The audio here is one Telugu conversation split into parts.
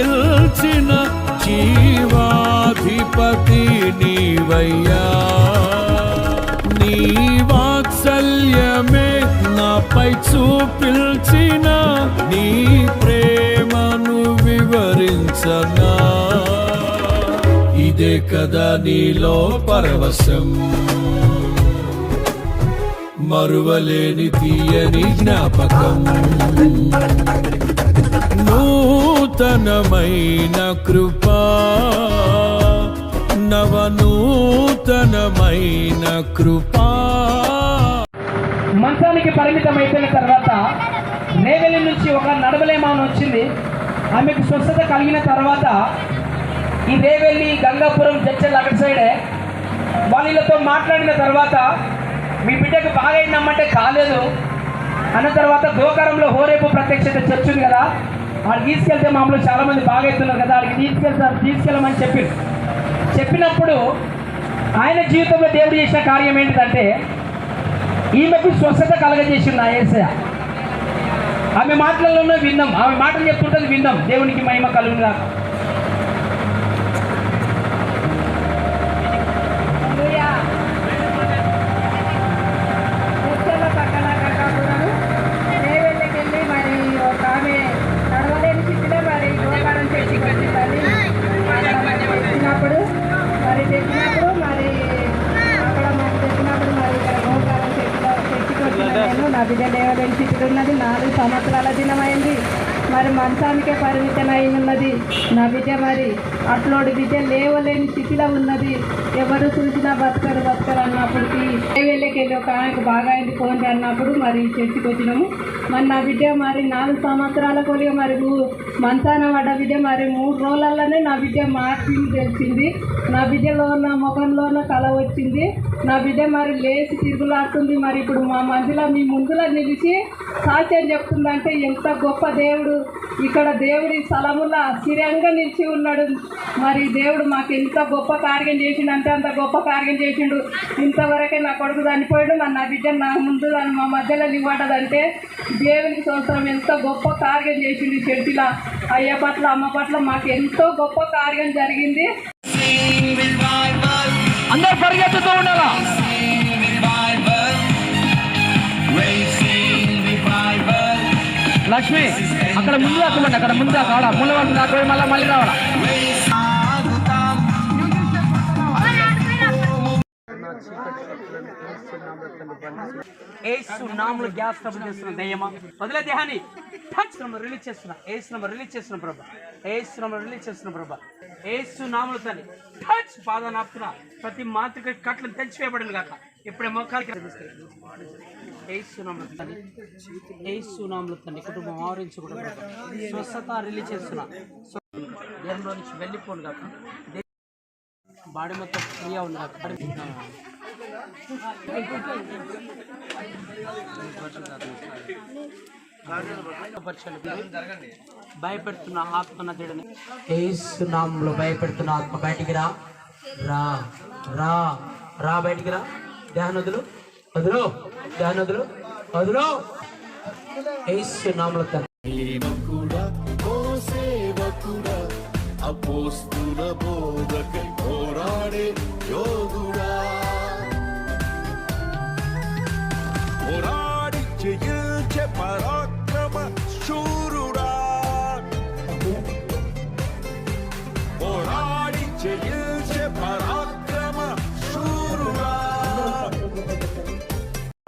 నిల్చిన జీవాధిపతి నీవయ్యా. నీ వాత్సల్యమే నాపై చూపిల్చిన నీ ప్రేమను వివరించనా. ఇదే కదా నీలో పరవశం. మరువలేని తీయని జ్ఞాపకం. నూతనమైన కృపా నవనూతనమైన కృపా. మంచానికి పరిమితం అయిపోయిన తర్వాత నేవెలి నుంచి ఒక నడవలేమాను వచ్చింది. ఆమెకు స్వస్థత కలిగిన తర్వాత ఈ దేవెల్లి గంగాపురం జడ్చల్ అక్కడ సైడే వాళ్ళతో మాట్లాడిన తర్వాత మీ బిడ్డకు బాగా అయిందమ్మంటే కాలేదు. అన్న తర్వాత గోకారంలో హోరేపు ప్రత్యక్షత చర్చ్ ఉంది కదా. ఆడికి తీసుకెళ్తే మామూలు చాలామంది బాగా అవుతున్నారు కదా ఆడికి తీసుకెళ్తారు తీసుకెళ్ళమని చెప్పి. చెప్పినప్పుడు ఆయన జీవితంలో దేవుడు చేసిన కార్యం ఏంటిదంటే ఈమెకు స్వస్థత కలగజేసింది నా ఏసయ ఆమె మాటలలోనే విన్నాం ఆమె మాటలు చెప్తుంటే విన్నాం దేవునికి మహిమ కలుగుగా హల్లెలూయా. చర్చల పక్కన కనకాపురం రేవెళ్ళకెళ్ళి మరి ఒక ఆమె నడవలేని స్థితిలో మరి గోకారం చర్చికి వచ్చిందని అక్కడ మరి తెచ్చినప్పుడు మరి తెచ్చినప్పుడు మరి అక్కడ మరి తెచ్చినప్పుడు మరి ఇక్కడ గోకారం చర్చిలో చర్చికి వచ్చిన నేను నాలుగు సంవత్సరాల దినమైంది. మరి మంచానికే పరిమితమై ఉన్నది నా బిడ్డ మరి అట్లోడి బిడ్డ లేవలేని స్థితిలో ఉన్నది. ఎవరు చూసినా బతకరు బతకరు అన్నప్పటికీ వెళ్ళకెళ్ళి ఒక ఆయనకు బాగా అయింది ఫోన్ అన్నప్పుడు మరి చర్చికి వచ్చినాము. మరి నా బిడ్డ మరి నాలుగు సంవత్సరాల కొలిగా మరి మంచాన పడ్డ బిడ్డ మరి మూడు రోజులలోనే నా బిడ్డ మార్చింది తెలిసింది. నా బిడ్డలో నా ముఖంలో కల కళ వచ్చింది. నా బిడ్డ మరి లేచి తిరుగులాడుతుంది. మరి ఇప్పుడు మా మధ్యలో మీ ముందులో నిలిచి సాక్ష్యం చెప్తుందంటే ఎంత గొప్ప దేవుడు. ఇక్కడ దేవుడి స్థలములో స్థిరంగా నిలిచి ఉన్నాడు. మరి దేవుడు మాకు ఎంత గొప్ప కార్యం చేసిండంటే అంత గొప్ప కార్యం చేసిండు. ఇంతవరకే నా కొడుకు చనిపోయాడు. మరి నా బిడ్డ నా ముందు నన్ను మా మధ్యలో నివ్వడదంటే దేవునికి సంవత్సరం ఎంత గొప్ప కార్యం చేసిండు చెట్టుల. అయ్య పట్ల అమ్మ పట్ల మాకు ఎంతో గొప్ప కార్యం జరిగింది. అందరు పరిగెత్తుతూ ఉండాలా? లక్ష్మి అక్కడ ముందు దాకమండి అక్కడ ముందు దాకా ఆడ ముళ్ళ వరకు దాకా మళ్ళీ మళ్ళీ రావాలా? ఏసు నాములు గ్యాస్ ట్రబుల్ చేస్తున్న దయ్యమా? వదిలే దేహాన్ని. టచ్ నంబర్ రిలీజ్ చేస్తున్నా. ఏసు నంబర్ రిలీజ్ చేస్తున్న ప్రభా. ఏసు నంబర్ రిలీజ్ చేస్తున్న ప్రభా. ఏసు నాములు తల్లి. టచ్ పాద నాపుతున్నా ప్రతి మాతృక కట్లను తెచ్చివేయబడింది కాక. ఇప్పుడే మొక్కలకి ఏసు నాములు తల్లి ఏసు నాములు తల్లి కుటుంబం స్వస్థత రిలీజ్ చేస్తున్నా. దేహంలో నుంచి వెళ్ళిపోను కాక బాడీ మొత్తం ఫ్రీగా ఉంది భయపెడుతున్న ఆత్మ నదుడని భయపెడుతున్న ఆత్మ బయటికి రా. రా. రా. రా బయటికి రా. ధ్యానదులు వదులు ధ్యానదులు వదులు. ఏసు నామంలో అపోస్తుల బోధకై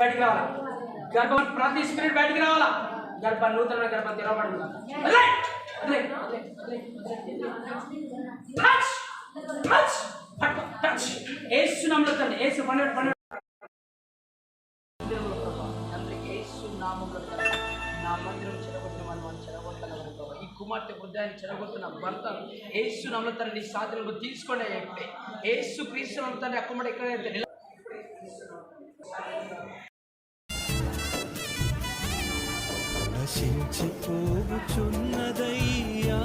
బయటికి రావాలా గర్భం ప్రతి స్పిరిట్ బయటికి రావాలా గర్భ నూతన గర్భ తెరవబడింది టచ్! టచ్! పట్టు! తండ్రి, యేసు పన్నెండు పన్నెండు నా మందిరం చెడగొట్టిన వాళ్ళు వాళ్ళు ఈ కుమార్తె హృదయాన్ని చెడగొట్టిన భర్త ఏసు నమ్ముల సాధనకు తీసుకోండి ఏసు క్రీస్తు నమ్ముల అక్కడ ఎక్కడైతే నశించిపోచున్నదయ్యా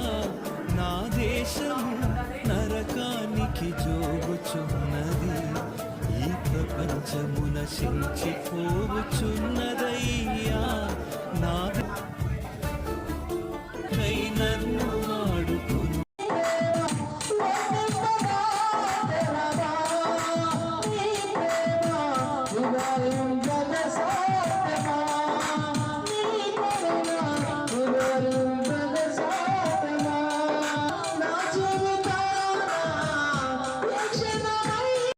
నా దేశము నరకానికి జోగుచున్నది ఈ ప్రపంచము నశించిపోచున్నదయ్యా నా